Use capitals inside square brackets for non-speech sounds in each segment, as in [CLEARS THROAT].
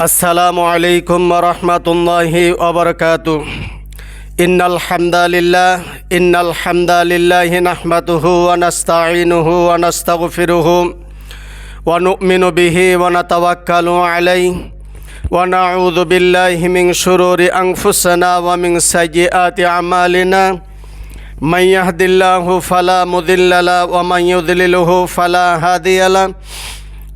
السلام عليكم ورحمة الله وبركاته إن الحمد لله إن الحمد لله نحمده ونستعينه ونستغفره ونؤمن به ونتوكل عليه ونعوذ بالله من شرور أنفسنا ومن سيئات أعمالنا من يهد الله فلا مضل له ومن يضلله فلا هادي له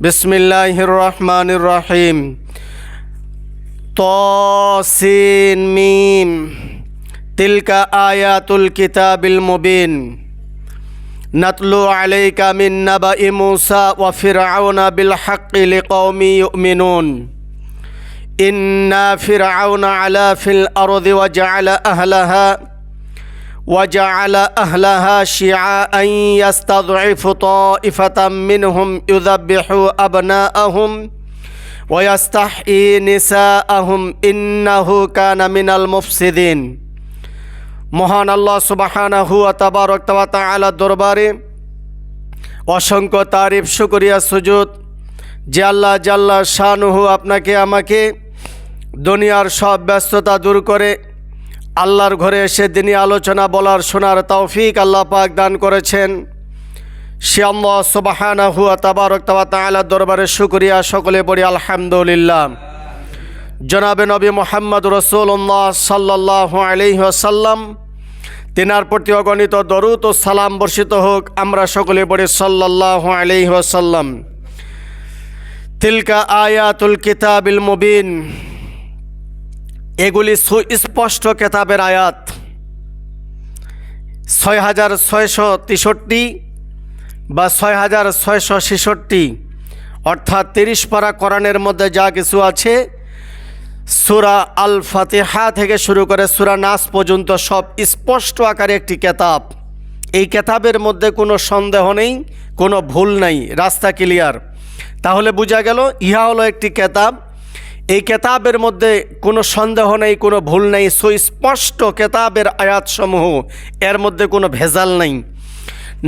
بسم الله الرحمن الرحيم طاسين ميم تلك آيات الكتاب المبين نتلو عليك من نبأ موسى وفرعون بالحق لقوم يؤمنون إنا فرعون علا في الأرض وجعل أهلها وجعل أهلها شيعا يستضعف طائفة منهم يذبح أبناءهم ويستحيي نساءهم إنه كان من المفسدين মহান আল্লাহ সুবাহানাহু তাবারক তাআলা দরবারে অসংখ্য তারিফ শুকরিয়া সুজুদ যে আল্লাহ জাল্লা শাহনুহু আপনাকে আমাকে দুনিয়ার সব ব্যস্ততা দূর করে আল্লাহর ঘরে এসে দিনই আলোচনা বলার শোনার তৌফিক আল্লাহ পাক দান করেছেন। সে আল্লাহ সুবাহানাহু তাবারক তাবা তাআলা দরবারে শুকরিয়া সকলে পড়ি আলহামদুলিল্লাহ। জনাবে নবী মোহাম্মদ রসুল্লাহ সাল্লাহ আলহিহাসাল্লাম তিনার প্রতি অগণিত দরুদ ও সালাম বর্ষিত হোক, আমরা সকলে পড়ি সাল্লাহ আলহিহাসাল্লাম তিলকা আয়াতুল কিতাবিল মুবিন এগুলি সুস্পষ্ট কেতাবের আয়াত। ছয় হাজার ছয়শো তেষট্টি বা ছয় হাজার ছয়শো ছেষট্টি, অর্থাৎ তিরিশ পারা কোরআনের মধ্যে যা কিছু আছে, সুরা আল ফাতেহা থেকে শুরু করে সুরা নাস পর্যন্ত সব স্পষ্ট আকারে একটি কেতাব। এই কেতাবের মধ্যে কোনো সন্দেহ নেই, কোনো ভুল নাই, রাস্তা ক্লিয়ার। তাহলে বোঝা গেল, ইহা হলো একটি কেতাব এই কেতাবের মধ্যে কোনো সন্দেহ নেই, কোনো ভুল নেই। সুস্পষ্ট কেতাবের আয়াতসমূহ, এর মধ্যে কোনো ভেজাল নেই।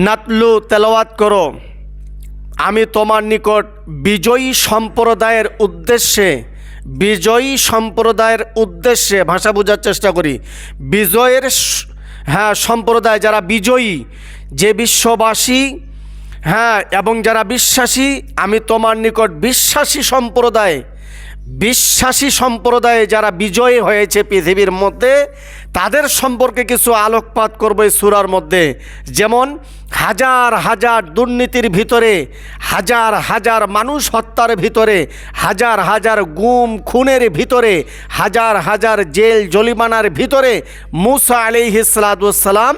নাতলু তেলাওয়াত করো। আমি তোমার নিকট বিজয়ী সম্প্রদায়ের উদ্দেশ্যে, বিজয়ী সম্প্রদায়ের উদ্দেশ্যে ভাষা বোঝার চেষ্টা করি। বিজয়ের হ্যাঁ সম্প্রদায় যারা বিজয়ী, যে বিশ্ববাসী হ্যাঁ এবং যারা বিশ্বাসী, আমি তোমার নিকট বিশ্বাসী সম্প্রদায় বিশ্বাসী সম্প্রদায়ে যারা বিজয়ী হয়েছে পৃথিবীর মধ্যে তাদের সম্পর্কে কিছু আলোকপাত করব এই সুরার মধ্যে। যেমন, হাজার হাজার দুর্নীতির ভিতরে, হাজার হাজার মানুষ হত্যার ভিতরে, হাজার হাজার গুম খুনের ভিতরে, হাজার হাজার জেল জলিমানার ভিতরে মুসা আলি হিসালাম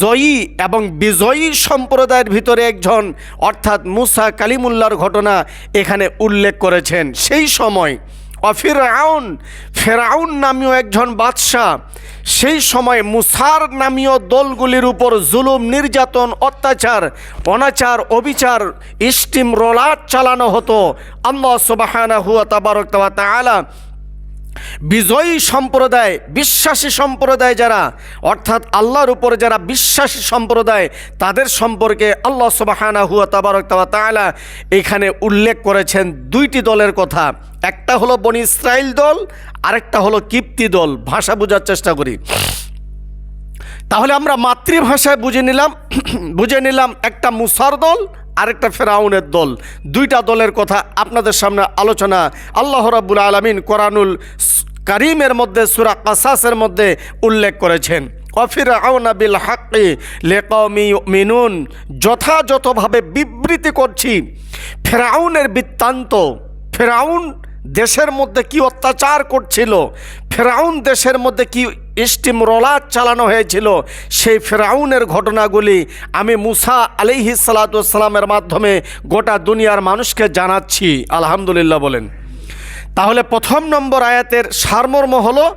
জয়ী এবং বিজয়ী সম্প্রদায়ের ভিতরে একজন, অর্থাৎ মুসা কালিমুল্লার ঘটনা এখানে উল্লেখ করেছেন। সেই সময় অফিরাউন ফেরাউন নামীয় একজন বাদশাহ। সেই সময় মুসার নামীয় দলগুলির উপর জুলুম, নির্যাতন, অত্যাচার, অনাচার, অবিচার, স্টিম রোলার চালানো হতো। আল্লাহ সুবাহানা হুয়া তাবারক তাআলা বিজয়ী সম্প্রদায়, বিশ্বাসী সম্প্রদায় যারা, অর্থাৎ আল্লাহর উপরে যারা বিশ্বাসী সম্প্রদায়, তাদের সম্পর্কে আল্লাহ সুবাহানা হুয়া তাবারক তাআলা এখানে উল্লেখ করেছেন দুইটি দলের কথা। একটা হলো বনি ইসরায়েল দল, আরেকটা হলো কিপ্তি দল। ভাষা বোঝার চেষ্টা করি। তাহলে আমরা মাতৃভাষায় বুঝে নিলাম [CLEARS THROAT] বুঝে নিলাম একটা মুসার দল আরেকটা ফেরাউনের দল। দুইটা দলের কথা আপনাদের সামনে আলোচনা। আল্লাহ রাবুল আলমিন কোরআনুল কারিমের মধ্যে, সুরা কাসাসের মধ্যে উল্লেখ করেছেন। অফিরাউনা বিল হাক্কি লেকমি মিনুন যথাযথভাবে বিবৃতি করছি, ফেরাউনের বৃত্তান্ত, ফেরাউন দেশের মধ্যে কি অত্যাচার করছিল, ফেরাউন দেশের মধ্যে কি স্টিম রোলার চালানো হয়েছিল। সেই ফেরাউনের ঘটনাগুলি আমি মুসা আলিহি সালাতামের মাধ্যমে গোটা দুনিয়ার মানুষকে জানাচ্ছি। আলহামদুলিল্লাহ বলেন। তাহলে প্রথম নম্বর আয়াতের সারমর্ম হল,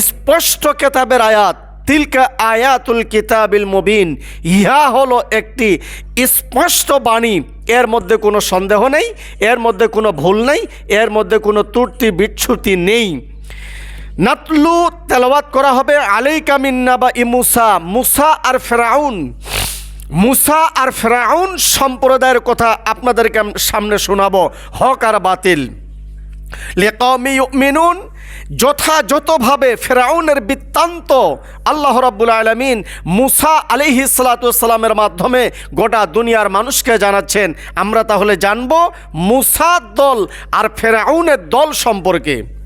স্পষ্ট কেতাবের আয়াত, তিলকা আয়াতুল কিতাবিল মুবিন, ইহা হলো একটি স্পষ্ট বাণী। এর মধ্যে কোনো সন্দেহ নেই, এর মধ্যে কোনো ভুল নেই, এর মধ্যে কোনো ত্রুটি বিচ্ছুতি নেই। নাতলু তেলাওয়াত করা হবে আলাইকা মিন্না বা ইমুসা মুসা। আর ফেরাউন। মুসা আর ফেরাউন সম্প্রদায়ের কথা আপনাদেরকে সামনে শোনাবো। হক আর বাতিল। লেকমি মিনুন যথাযথভাবে ফেরাউনের বৃত্তান্ত আল্লাহ রাব্বুল আলমিন মুসা আলিহি সালাতামের মাধ্যমে গোটা দুনিয়ার মানুষকে জানাচ্ছেন। আমরা তাহলে জানব মুসা দল আর ফেরাউনের দল সম্পর্কে।